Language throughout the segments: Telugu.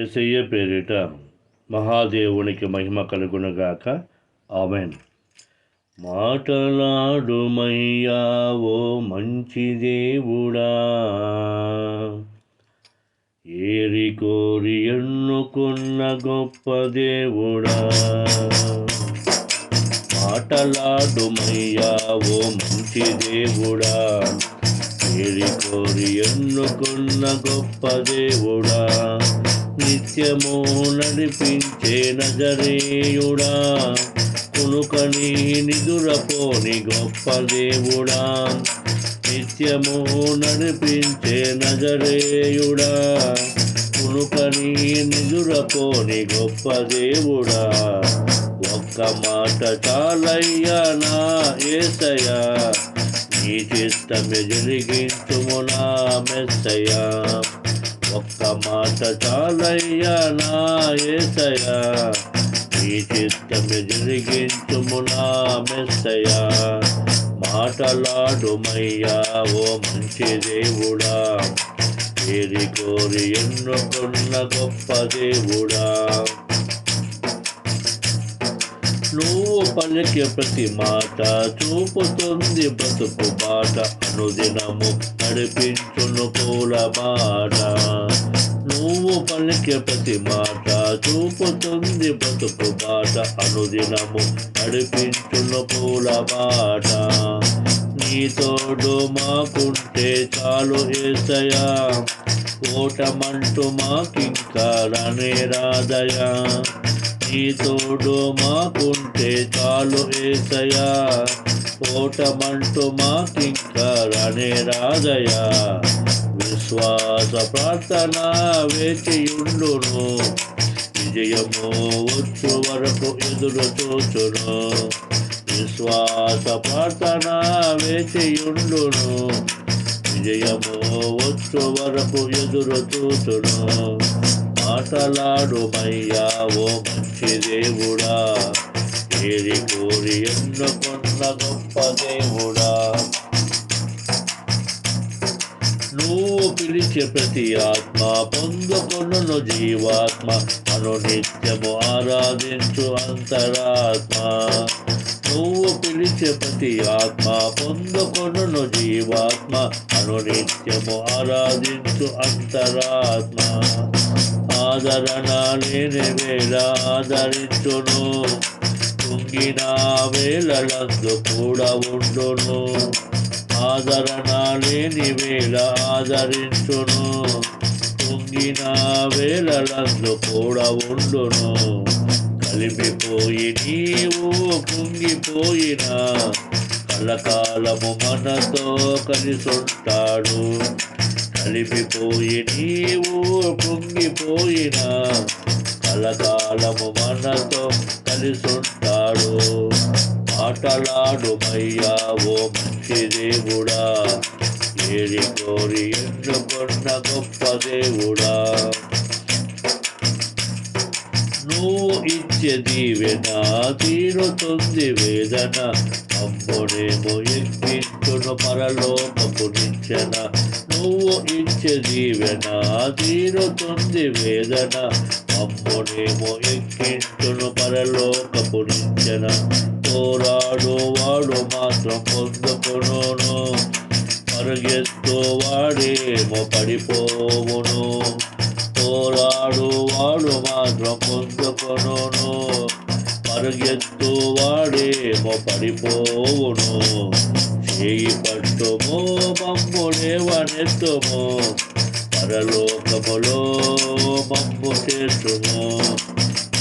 ఏసయ్య పేరిట మహాదేవునికి మహిమ కలుగునుగాక. ఆమెన్. మాటలాడుమయ్యా ఓ మంచి దేవుడా. ఏరి కోరి ఎన్నుకున్న గొప్ప దేవుడా. మాటలాడుమయ్యా ఓ మంచి దేవుడా. ఏరి కోరి ఎన్నుకున్న గొప్ప దేవుడా. నిత్యము నడిపించే నజరేయుడా. కునుకని నిదురపోని గొప్ప దేవుడా. నిత్యము నడిపించే నజరేయుడా. కునుకని నిదురపోని గొప్ప దేవుడా. ఒక్క మాట చాలయ్యా నా ఏసయ్యా. నీ చిత్తమే జరిగించుము నా మెస్సయ్యా. ఒక్క మాట చాలయ్యా నా ఏసయ్యా. నీ చిత్తమే జరిగించుము నా మెస్సయ్యా. మాటలాడుమయ్యా ఓ మంచి దేవుడా. ఏది కోరి ఎన్నుకున్న గొప్ప దేవుడా. నువ్వు పలికే ప్రతి మాట చూపుతుంది బ్రతుకు బాట. అనుదినము నడిపించును పూల బాట. నువ్వు పలికే ప్రతి మాట చూపుతుంది బ్రతుకు బాట. అనుదినము నడిపించును పూల బాట. నీతోడు మాకుంటే చాలు ఏసయా ఓటమంటూ మాకింకా రానే రాదయా నీ తోడు మాకుంటే చాలు ఏసయా ఓటమంటూ మాకింకా రానే రాదయా విశ్వాస ప్రార్థన వేచియుండును. విజయము వచ్చు వరకు ఎదురు చూచును. విశ్వాస ప్రార్థన వేచియుండును. విజయము వచ్చు వరకు ఎదురు చూచును. మాటలాడుమయ్యా ఓ మంచి దేవుడా. ఏరి కోరి ఎన్నుకున్న గొప్ప దేవుడా. నువ్వు పిలిచే ప్రతి ఆత్మ పొందుకొను జీవాత్మ. అను నిత్యము ఆరాధించు అంతరాత్మ. నువ్వు పిలిచే ప్రతి ఆత్మ పొందుకొను జీవాత్మ. అను నిత్యము ఆరాధించు అంతరాత్మ. ఆదరణ లేని వేళ ఆదరించును తుంగిన వేళలందు కూడా ఉండును. ఆదరణ లేని వేళ ఆదరించును తుంగిన వేళలందు కూడా ఉండును. కలిపిపోయి నీవు కుంగిపోయినా కలకాలము మనతో కలిసుంటాడు. కలిపిపోయి నీవు కుంగిపోయినా కలకాలము మనతో కలిసుంటాడు మాటలాడుమయ్యా ఓ మంచి దేవుడా ఏది కోరి ఎన్నుకున్న గొప్ప దేవుడా. నువ్వు ఇచ్చే దీవెన తీరుతుంది వేదన అమ్మునేమో ఎక్కించును పరలోకపు నిచ్చెన నువ్వు ఇచ్చే దీవెన తీరుతుంది వేదన. అమ్మునేమో ఎక్కించును పరలోకపు నిచ్చెన పోరాడు వాడు మాత్రం పొందుకును పరుగెత్తు వాడేమో పడిపోవును. పోరాడు వాడు మాత్రం పొందుకును పరుగెత్తు వాడేమో పడిపోవును. చేయి పట్టుము మమ్ములేవనెత్తుము పరలోకములో మమ్ము చేతుము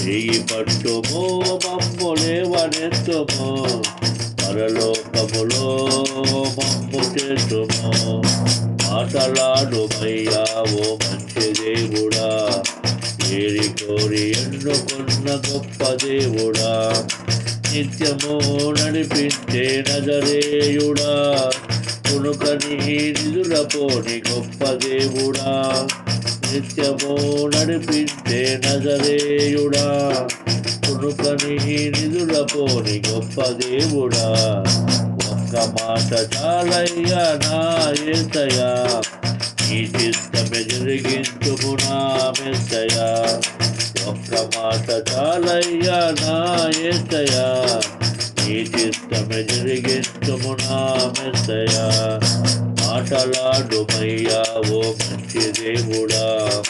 చేయి పట్టుము మమ్ములేవనెత్తుము పరలోకములో మమ్ము చేస్తుము. మాటలాడుమయ్యా ఓ మంచి దేవుడా. ఏది కోరి ఎన్నుకున్న గొప్ప దేవుడా. నిత్యము నడిపించే నజరేయుడా. కునుకని నిదురపోని గొప్ప దేవుడా. నిత్యము నడిపించే నజరేయుడా. కునుకని నిదురపోని గొప్ప దేవుడా. ఒక్క మాట చాలయ్యా నా ఏతయా నీ చిత్తమే జరిగించుము నా మెస్సయా ఒక్క మాట చాలయ్యా నా ఏసయా నీ చిత్తమే జరిగించుము నా మెస్సయా మాటలాడుమయ్యా ఓ మంచి దేవుడా.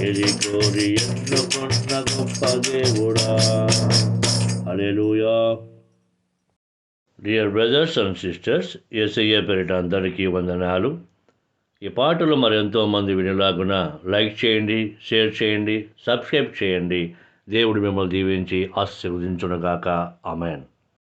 ఎది కోరి ఎన్నుకున్న గొప్ప దేవుడా. Hallelujah dear brothers and sisters Yesayya పేరిట అందరికీ వందనాలు. ఈ పాటలు మరెంతో మంది వినలాగున లైక్ చేయండి షేర్ చేయండి సబ్స్క్రైబ్ చేయండి. దేవుడు మిమ్మల్ని దీవించి ఆశీర్వదించునుగాక. ఆమెన్.